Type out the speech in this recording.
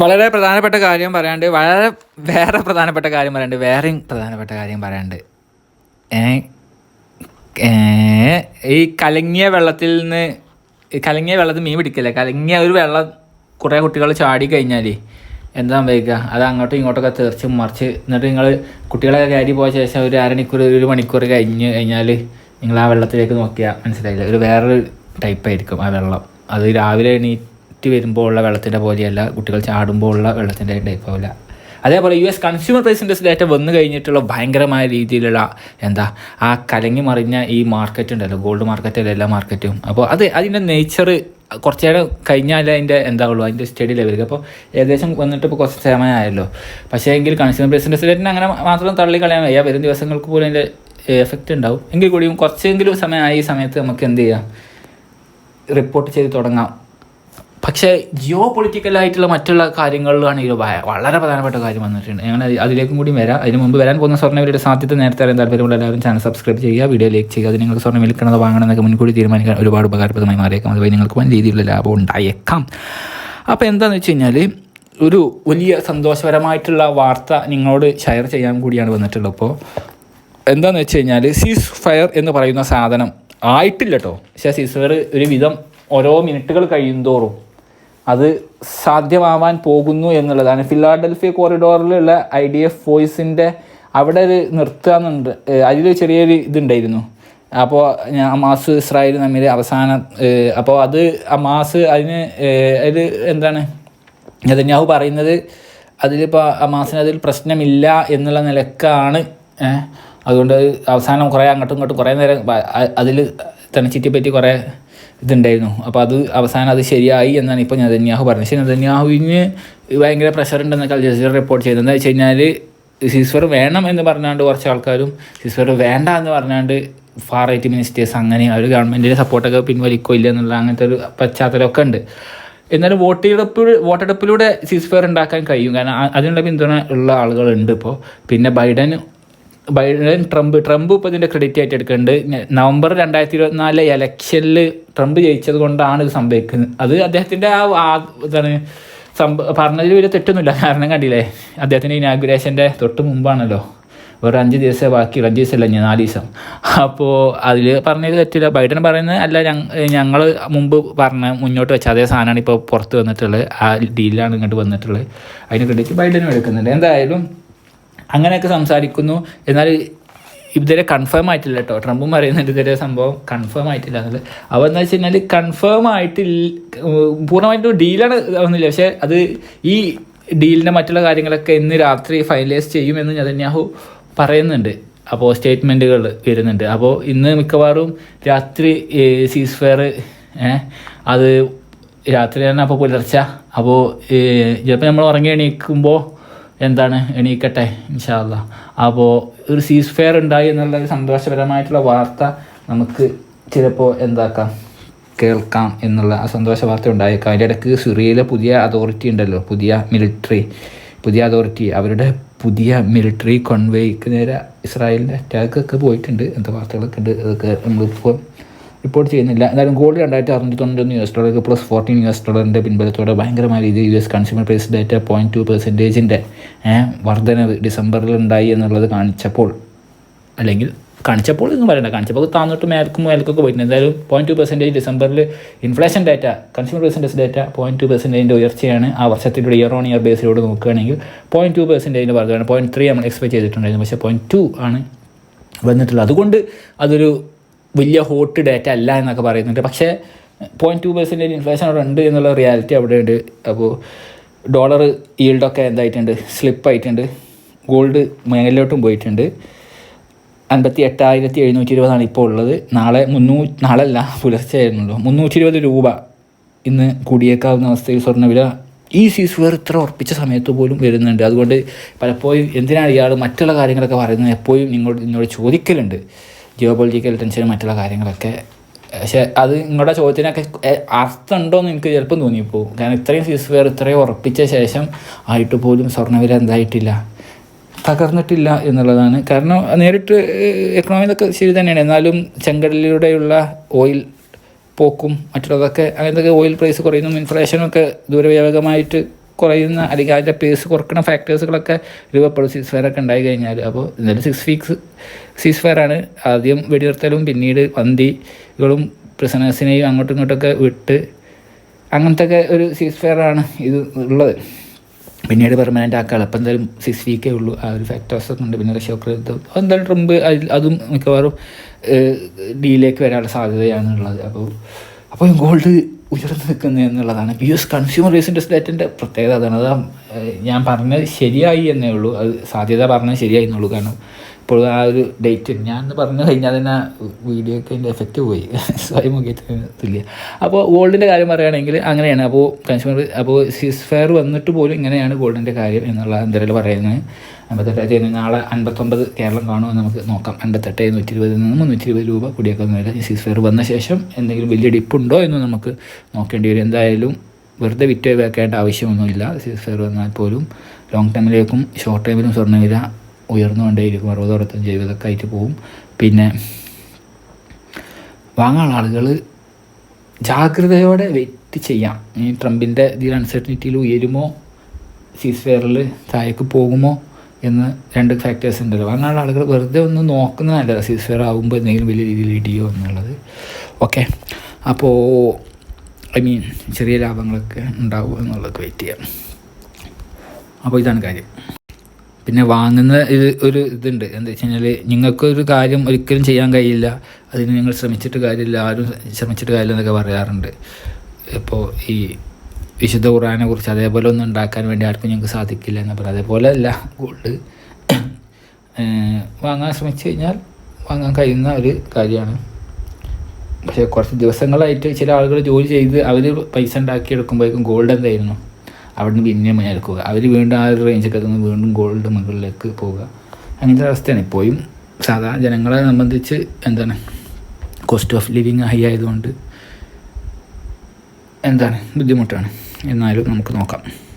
വളരെ പ്രധാനപ്പെട്ട കാര്യം പറയാണ്ട് വളരെ വേറെ പ്രധാനപ്പെട്ട കാര്യം പറയാണ്ട് വേറെയും പ്രധാനപ്പെട്ട കാര്യം പറയാണ്ട്. ഈ കലങ്ങിയ വെള്ളത്തിൽ നിന്ന് കലങ്ങിയ വെള്ളത്തിൽ മീൻ പിടിക്കില്ല? കലങ്ങിയ ഒരു വെള്ളം കുറേ കുട്ടികൾ ചാടി കഴിഞ്ഞാൽ എന്താ സംഭവിക്കുക? അത് അങ്ങോട്ടും ഇങ്ങോട്ടൊക്കെ തെറിച്ച് മറിച്ച് എന്നിട്ട് നിങ്ങൾ കുട്ടികളെ കയറി പോയ ശേഷം ഒരു അരമണിക്കൂർ ഒരു മണിക്കൂർ കഴിഞ്ഞ് കഴിഞ്ഞാൽ നിങ്ങൾ ആ വെള്ളത്തിലേക്ക് നോക്കിയാൽ മനസ്സിലായില്ല? ഒരു വേറൊരു ടൈപ്പായിരിക്കും ആ വെള്ളം. അത് രാവിലെ എണീറ്റ് വരുമ്പോൾ ഉള്ള വെള്ളത്തിന്റെ പോലെയല്ല കുട്ടികൾ ചാടുമ്പോൾ ഉള്ള വെള്ളത്തിന്റെ ടൈപ്പ് ആവില്ല. അതേപോലെ U S consumer price index data വന്നു കഴിഞ്ഞിട്ടുള്ള ഭയങ്കരമായ രീതിയിലുള്ള എന്താ ആ കലങ്ങി മറിഞ്ഞ ഈ മാർക്കറ്റ് ഉണ്ടല്ലോ ഗോൾഡ് മാർക്കറ്റ് എല്ലാ മാർക്കറ്റും അപ്പോൾ അത് അതിന്റെ നേച്ചർ കുറച്ച് നേരം കഴിഞ്ഞാലേ അതിന്റെ എന്താ ഉള്ളൂ അതിന്റെ സ്റ്റഡി ലെവലിൽ അപ്പോൾ ഏകദേശം വന്നിട്ട് ഇപ്പോൾ കുറച്ച് സമയമായല്ലോ പക്ഷേ എങ്കിൽ കൺസ്യൂമർ പ്രൈസ് ഇൻഡെക്സ് ഡേറ്റിന് അങ്ങനെ മാത്രം തള്ളി കളയാൻ വയ്യ. വരും ദിവസങ്ങൾക്ക് പോലും അതിന്റെ എഫക്റ്റ് ഉണ്ടാവും. എങ്കിൽ കൂടിയും കുറച്ചെങ്കിലും സമയമായി ഈ സമയത്ത് നമുക്ക് എന്ത് ചെയ്യാം? റിപ്പോർട്ട് ചെയ്ത് തുടങ്ങാം. പക്ഷേ ജിയോ പൊളിറ്റിക്കലായിട്ടുള്ള മറ്റുള്ള കാര്യങ്ങളിലാണെങ്കിൽ വളരെ പ്രധാനപ്പെട്ട കാര്യം വന്നിട്ടുണ്ട്. ഞങ്ങൾ അതിലേക്കും കൂടി വരാം. അതിന് മുമ്പ് വരാൻ പോകുന്ന സ്വർണവിലയുടെ സാധ്യത നേരത്തെ അറിയാൻ താല്പര്യമുള്ള എല്ലാവരും ചാനൽ സബ്സ്ക്രൈബ് ചെയ്യുക. വീഡിയോ ലൈക്ക് ചെയ്യുക. അത് നിങ്ങൾക്ക് സ്വർണം വിൽക്കണത് വാങ്ങണമെന്നൊക്കെ മുൻകൂടി തീരുമാനിക്കാൻ ഒരുപാട് ഉപകാരപ്രദമായി മാറിയേക്കാം. അതുവഴി നിങ്ങൾക്ക് വലിയ രീതിയിലുള്ള ലാഭം ഉണ്ടായേക്കാം. അപ്പോൾ എന്താണെന്ന് വെച്ച് കഴിഞ്ഞാൽ ഒരു വലിയ സന്തോഷപരമായിട്ടുള്ള വാർത്ത നിങ്ങളോട് ഷെയർ ചെയ്യാൻ കൂടിയാണ് വന്നിട്ടുള്ളത്. അപ്പോൾ എന്താണെന്ന് വെച്ച് കഴിഞ്ഞാൽ സീസ് ഫയർ എന്ന് പറയുന്ന സാധനം ആയിട്ടില്ല കേട്ടോ പക്ഷേ സീസ് ഫയർ ഒരു വിധം ഓരോ മിനിറ്റുകൾ കഴിയുന്തോറും അത് സാധ്യമാവാൻ പോകുന്നു എന്നുള്ളതാണ്. ഫിലാഡൽഫിയ കോറിഡോറിലുള്ള ഐ ഡി എഫ് വോയിസിന്റെ അവിടെ ഒരു നിർത്താന്നുണ്ട് അതിൽ ചെറിയൊരു ഇതുണ്ടായിരുന്നു. അപ്പോൾ മാസ് ഇസ്രായേൽ തമ്മിൽ അവസാനം അപ്പോൾ അത് ആ മാസ് അതിന് അതിൽ എന്താണ് നെതന്യാഹു പറയുന്നത് അതിലിപ്പോൾ അമാസിന് അതിൽ പ്രശ്നമില്ല എന്നുള്ള നിലക്കാണ് അതുകൊണ്ട് അവസാനം കുറേ അങ്ങോട്ടും ഇങ്ങോട്ടും കുറേ നേരം അതിൽ തന്നെ ചുറ്റിപ്പറ്റി കുറേ ഇതുണ്ടായിരുന്നു. അപ്പോൾ അത് അവസാനം അത് ശരിയായി എന്നാണ് ഇപ്പോൾ നെതന്യാഹു പറഞ്ഞത്. പക്ഷേ നെതന്യാഹുവിന് ഭയങ്കര പ്രഷർ ഉണ്ടെന്നൊക്കെ അൽ ജസീറ റിപ്പോർട്ട് ചെയ്തത് എന്താ വെച്ച് കഴിഞ്ഞാൽ സിസ്വർ വേണം എന്ന് പറഞ്ഞാണ്ട് കുറച്ച് ആൾക്കാരും സിസ്വർ വേണ്ട എന്ന് പറഞ്ഞാണ്ട് ഫാർ റൈറ്റ് മിനിസ്റ്റേഴ്സ് അങ്ങനെ അവർ ഗവൺമെന്റിന്റെ സപ്പോർട്ടൊക്കെ പിൻവലിക്കോ ഇല്ല എന്നുള്ള അങ്ങനത്തെ ഒരു പശ്ചാത്തലമൊക്കെ ഉണ്ട്. എന്നാലും വോട്ടെടുപ്പ് വോട്ടെടുപ്പിലൂടെ സിസ്ഫെയർ ഉണ്ടാക്കാൻ കഴിയും. കാരണം അതിനുള്ള പിന്തുണ ഉള്ള ആളുകളുണ്ട് ഇപ്പോൾ. പിന്നെ ബൈഡൻ ബൈഡൻ ട്രംപ് ട്രംപ് ഇപ്പോൾ ഇതിന്റെ ക്രെഡിറ്റ് ആയിട്ട് എടുക്കുന്നുണ്ട്. നവംബർ രണ്ടായിരത്തി ഇരുപത്തിനാലിലെ ഇലക്ഷനിൽ ട്രംപ് ജയിച്ചത് കൊണ്ടാണ് ഇത് സംഭവിക്കുന്നത്. അത് അദ്ദേഹത്തിന്റെ ആ ഇതാണ് എന്താണ് സംഭ പറഞ്ഞതിൽ വലിയ തെറ്റൊന്നുമില്ല. കാരണം കണ്ടില്ലേ അദ്ദേഹത്തിന്റെ ഇനാഗുറേഷന്റെ തൊട്ട് മുമ്പാണല്ലോ. ഒരു അഞ്ച് ദിവസമേ ബാക്കി അഞ്ച് ദിവസമല്ല ഞാൻ നാല് ദിവസം. അപ്പോൾ അതിൽ പറഞ്ഞത് തെറ്റില്ല. ബൈഡൻ പറയുന്നത് അല്ല ഞങ്ങൾ മുമ്പ് പറഞ്ഞ മുന്നോട്ട് വെച്ച അതേ സാധനമാണ് ഇപ്പോൾ പുറത്ത് വന്നിട്ടുള്ളത്. ആ ഡീലാണ് ഇങ്ങോട്ട് വന്നിട്ടുള്ളത്. അതിന് ക്രെഡിറ്റ് ബൈഡനും എടുക്കുന്നുണ്ട്. എന്തായാലും അങ്ങനെയൊക്കെ സംസാരിക്കുന്നു. എന്നാൽ ഇതുവരെ കൺഫേം ആയിട്ടില്ല കേട്ടോ. ട്രംപും പറയുന്നുണ്ട് ഇതുവരെ സംഭവം കൺഫേം ആയിട്ടില്ല. എന്നുള്ളത് അപ്പോൾ എന്താ വെച്ച് കഴിഞ്ഞാൽ കൺഫേം ആയിട്ടില്ല പൂർണമായിട്ടും ഡീലാണ് ആവുന്നില്ല. പക്ഷേ അത് ഈ ഡീലിന്റെ മറ്റുള്ള കാര്യങ്ങളൊക്കെ ഇന്ന് രാത്രി ഫൈനലൈസ് ചെയ്യുമെന്ന് നെതന്യാഹു പറയുന്നുണ്ട്. അപ്പോൾ സ്റ്റേറ്റ്മെന്റുകൾ വരുന്നുണ്ട്. അപ്പോൾ ഇന്ന് മിക്കവാറും രാത്രി സീസ് ഫെയർ അത് രാത്രി തന്നെ അപ്പോൾ പുലർച്ച. അപ്പോൾ ചിലപ്പോൾ നമ്മൾ ഉറങ്ങി എണീക്കുമ്പോൾ എന്താണ് എണീക്കട്ടെ ഇൻഷാല്ല അപ്പോൾ ഒരു സീസ് ഫെയർ ഉണ്ടായി എന്നുള്ള ഒരു സന്തോഷപരമായിട്ടുള്ള വാർത്ത നമുക്ക് ചിലപ്പോൾ എന്താക്കാം? കേൾക്കാം എന്നുള്ള ആ സന്തോഷ വാർത്ത ഉണ്ടായേക്കാം. അതിന്റെ ഇടയ്ക്ക് സിറിയയിലെ പുതിയ അതോറിറ്റി ഉണ്ടല്ലോ പുതിയ മിലിറ്ററി പുതിയ അതോറിറ്റി അവരുടെ പുതിയ മിലിറ്ററി കോൺവേയ്ക്ക് നേരെ ഇസ്രായേലിന്റെ അറ്റാക്കൊക്കെ പോയിട്ടുണ്ട്. എന്താ വാർത്തകളൊക്കെ ഉണ്ട്? അതൊക്കെ നമ്മളിപ്പോൾ റിപ്പോർട്ട് ചെയ്യുന്നില്ല. എന്തായാലും ഗോൾഡ് രണ്ടായിരത്തി അറുന്നൂറ്റി തൊണ്ണൂറ്റൊന്ന് യു എസ് ഡോളർക്ക് പ്ലസ് ഫോർട്ടീൻ യു എസ് ഡോളറിന്റെ പിൻബലത്തോടെ ഭയങ്കരമായ രീതിയിൽ U S consumer price data point two പെർസെന്റേജിന്റെ വർധനവ് ഡിസംബറിൽ ഉണ്ടായി എന്നുള്ളത് കാണിച്ചപ്പോൾ അല്ലെങ്കിൽ കാണിച്ചപ്പോൾ എന്ന് പറയണ്ട കാണിച്ചപ്പോൾ താന്നിട്ട് മേൽക്കും മേൽക്കൊക്കെ പോയിട്ടുണ്ട്. എന്തായാലും പോയിന്റ് ടു പെർസെന്റേജ് ഡിസംബറിൽ inflation data consumer percentage data point two പെർസെന്റേജിന്റെ ഉയർച്ചയാണ് ആ വർഷത്തിലൂടെ ഇയർ ഓൺ ഇയർ ബേസിലൂടെ നോക്കുകയാണെങ്കിൽ പോയിന്റ് ടു പെർസെന്റേജിന്റെ വർദ്ധനയാണ് പോയിന്റ് ത്രീ നമ്മൾ എക്സ്പെക്ട് ചെയ്തിട്ടുണ്ടായിരുന്നു. പക്ഷേ പോയിന്റ് ടു ആണ് വന്നിട്ടുള്ളത്. അതുകൊണ്ട് അതൊരു വലിയ ഹോട്ട് ഡേറ്റ അല്ല എന്നൊക്കെ പറയുന്നുണ്ട്. പക്ഷേ പോയിന്റ് ടു പെർസെന്റേജ് ഇൻഫ്ലേഷൻ അവിടെ ഉണ്ട് എന്നുള്ള റിയാലിറ്റി അവിടെ ഉണ്ട്. അപ്പോൾ ഡോളർ ഈൽഡൊക്കെ എന്തായിട്ടുണ്ട്? സ്ലിപ്പായിട്ടുണ്ട് ഗോൾഡ് മേലോട്ടും പോയിട്ടുണ്ട്. അൻപത്തി എട്ടായിരത്തി എഴുന്നൂറ്റി ഇരുപതാണ് ഇപ്പോൾ ഉള്ളത്. നാളെ മുന്നൂ നാളല്ല പുലർച്ചെ ആയിരുന്നുള്ളൂ. മുന്നൂറ്റി ഇരുപത് രൂപ ഇന്ന് കൂടിയേക്കാവുന്ന അവസ്ഥയിൽ സ്വർണവില ഈ സീസ് ഇത്ര ഉറപ്പിച്ച സമയത്ത് പോലും വരുന്നുണ്ട്. അതുകൊണ്ട് പലപ്പോഴും എന്തിനാണ് ഇയാൾ മറ്റുള്ള കാര്യങ്ങളൊക്കെ പറയുന്നത് എപ്പോഴും നിങ്ങളോട് നിന്നോട് ചോദിക്കലുണ്ട്. ജിയോ പൊളിറ്റിക്കൽ ടെൻഷനും മറ്റുള്ള കാര്യങ്ങളൊക്കെ. പക്ഷേ അത് നിങ്ങളുടെ ചോദ്യത്തിനൊക്കെ എ- അർത്ഥമുണ്ടോ എന്ന് എനിക്ക് ചിലപ്പം തോന്നിപ്പോവും കാരണം ഇത്രയും സീസ് വെയർ ഇത്രയും ഉറപ്പിച്ച ശേഷം ആയിട്ട് പോലും സ്വർണവില എന്തായിട്ടില്ല തകർന്നിട്ടില്ല എന്നുള്ളതാണ്. കാരണം നേരിട്ട് എക്കണോമിതൊക്കെ ശരി തന്നെയാണ്. എന്നാലും ചെങ്കടലിലൂടെയുള്ള ഓയിൽ പോക്കും മറ്റുള്ളതൊക്കെ അങ്ങനത്തെ ഓയിൽ പ്രൈസ് കുറയുന്നു ഇൻഫ്ലേഷനൊക്കെ ദൂരവ്യാപകമായിട്ട് കുറയുന്ന അല്ലെങ്കിൽ അതിന്റെ പേസ് കുറക്കുന്ന ഫാക്ടേഴ്സുകളൊക്കെ രൂപപ്പെടും സീസ് ഫയർ ഒക്കെ ഉണ്ടായി കഴിഞ്ഞാൽ. അപ്പോൾ എന്തായാലും സിക്സ് വീക്സ് സീസ് ഫയർ ആണ് ആദ്യം വെടിനിർത്തലും പിന്നീട് വന്തികളും പ്രിസണേഴ്സിനെയും അങ്ങോട്ടും ഇങ്ങോട്ടൊക്കെ വിട്ട് അങ്ങനത്തെ ഒക്കെ ഒരു സീസ് ഫയർ ആണ് ഇത് ഉള്ളത്. പിന്നീട് പെർമനന്റ് ആക്കാൾ അപ്പം എന്തായാലും സിക്സ് വീക്കേ ഉള്ളൂ. ആ ഒരു ഫാക്ടേഴ്സൊക്കെ ഉണ്ട്. പിന്നെ റഷ്യ ഉക്രൈൻ യുദ്ധം എന്തായാലും ട്രംപ് അതും മിക്കവാറും ഡീലേക്ക് വരാനുള്ള സാധ്യതയാണ് ഉള്ളത്. അപ്പോൾ അപ്പോൾ ഗോൾഡ് ഉയർന്നു നിൽക്കുന്നത് എന്നുള്ളതാണ്. പി എസ് കൺസ്യൂമർ റേസിന്റെ ഡേറ്റിന്റെ പ്രത്യേകത അതാണ്. അതാ ഞാൻ പറഞ്ഞത് ശരിയായി എന്നേ ഉള്ളൂ. അത് സാധ്യത പറഞ്ഞത് ശരിയായി എന്നുള്ളൂ. കാരണം ഇപ്പോൾ ആ ഒരു ഡേറ്റ് ഞാൻ പറഞ്ഞു കഴിഞ്ഞാൽ തന്നെ വീഡിയോക്ക് അതിന്റെ എഫക്റ്റ് പോയി. സ്വയം മുഖ്യത്തില്ല അപ്പോൾ ഗോൾഡിന്റെ കാര്യം പറയുകയാണെങ്കിൽ അങ്ങനെയാണ്. അപ്പോൾ കൺസ്യൂമർ അപ്പോൾ സിസ് ഫെയർ വന്നിട്ട് പോലും ഇങ്ങനെയാണ് ഗോൾഡിന്റെ കാര്യം എന്നുള്ള എന്തായാലും പറയുന്നത്. അമ്പത്തെട്ടായിരത്തി നാളെ അൻപത്തൊമ്പത് കേരളം കാണുമെന്ന് നമുക്ക് നോക്കാം. അൻപത്തെട്ട് നൂറ്റി ഇരുപതിൽ നിന്ന് മുന്നൂറ്റി ഇരുപത് രൂപ കൂടിയേക്കുന്ന വില സിസ് ഫെയർ വന്ന ശേഷം എന്തെങ്കിലും വലിയ ഡിപ്പുണ്ടോ എന്ന് നമുക്ക് നോക്കേണ്ടി വരും. എന്തായാലും വെറുതെ വിറ്റ് വെക്കേണ്ട ആവശ്യമൊന്നുമില്ല. സിസ് ഫെയർ വന്നാൽ പോലും ലോങ് ടൈമിലേക്കും ഷോർട്ട് ടൈമിലും സ്വർണവില ഉയർന്നുകൊണ്ടേയിരിക്കും. അറുപത് അറുപത്തഞ്ച് എഴുപതൊക്കെ ആയിട്ട് പോകും പിന്നെ വാങ്ങാനുള്ള ആളുകൾ ജാഗ്രതയോടെ വെയിറ്റ് ചെയ്യാം. ഈ ട്രംപിന്റെ ഇതിൽ അൺസർട്ടനിറ്റിയിൽ ഉയരുമോ? സീസ് ഫെയറിൽ താഴേക്ക് പോകുമോ? എന്ന് രണ്ട് ഫാക്ടേഴ്സ് ഉണ്ടല്ലോ വാങ്ങാനുള്ള ആളുകൾ വെറുതെ ഒന്ന് നോക്കുന്നത് നല്ലതാണ് സീസ് ഫെയർ ആകുമ്പോൾ എന്തെങ്കിലും വലിയ രീതിയിൽ ഇടിയോ എന്നുള്ളത്. ഓക്കെ അപ്പോൾ ഐ മീൻ ചെറിയ ലാഭങ്ങളൊക്കെ ഉണ്ടാവും എന്നുള്ളതൊക്കെ വെയിറ്റ് ചെയ്യാം. അപ്പോൾ ഇതാണ് കാര്യം. പിന്നെ വാങ്ങുന്ന ഇത് ഒരു ഇതുണ്ട്. എന്താ വെച്ച് കഴിഞ്ഞാൽ നിങ്ങൾക്കൊരു കാര്യം ഒരിക്കലും ചെയ്യാൻ കഴിയില്ല. അതിന് നിങ്ങൾ ശ്രമിച്ചിട്ട് കാര്യമില്ല. ആരും ശ്രമിച്ചിട്ട് കാര്യമില്ല എന്നൊക്കെ പറയാറുണ്ട്. ഇപ്പോൾ ഈ വിശുദ്ധ ഖുറാനെ കുറിച്ച് അതേപോലെ ഒന്നും ഉണ്ടാക്കാൻ വേണ്ടി ആർക്കും ഞങ്ങൾക്ക് സാധിക്കില്ല എന്ന് പറയാം. അതേപോലെ അല്ല ഗോൾഡ്. വാങ്ങാൻ ശ്രമിച്ചു കഴിഞ്ഞാൽ വാങ്ങാൻ കഴിയുന്ന ഒരു കാര്യമാണ്. പക്ഷേ കുറച്ച് ദിവസങ്ങളായിട്ട് ചില ആളുകൾ ജോലി ചെയ്ത് അവർ പൈസ ഉണ്ടാക്കിയെടുക്കുമ്പോഴേക്കും ഗോൾഡ് എന്തായിരുന്നു? അവിടുന്ന് പിന്നെയും എടുക്കുക. അവർ വീണ്ടും ആ ഒരു റേഞ്ചൊക്കെ നിന്ന് വീണ്ടും ഗോൾഡ് മുകളിലേക്ക് പോവുക അങ്ങനത്തെ അവസ്ഥയാണ് ഇപ്പോഴും. സാധാരണ ജനങ്ങളെ സംബന്ധിച്ച് എന്താണ്? കോസ്റ്റ് ഓഫ് ലിവിങ് ഹൈ ആയതുകൊണ്ട് എന്താണ് ബുദ്ധിമുട്ടാണ്. എന്നാലും നമുക്ക് നോക്കാം.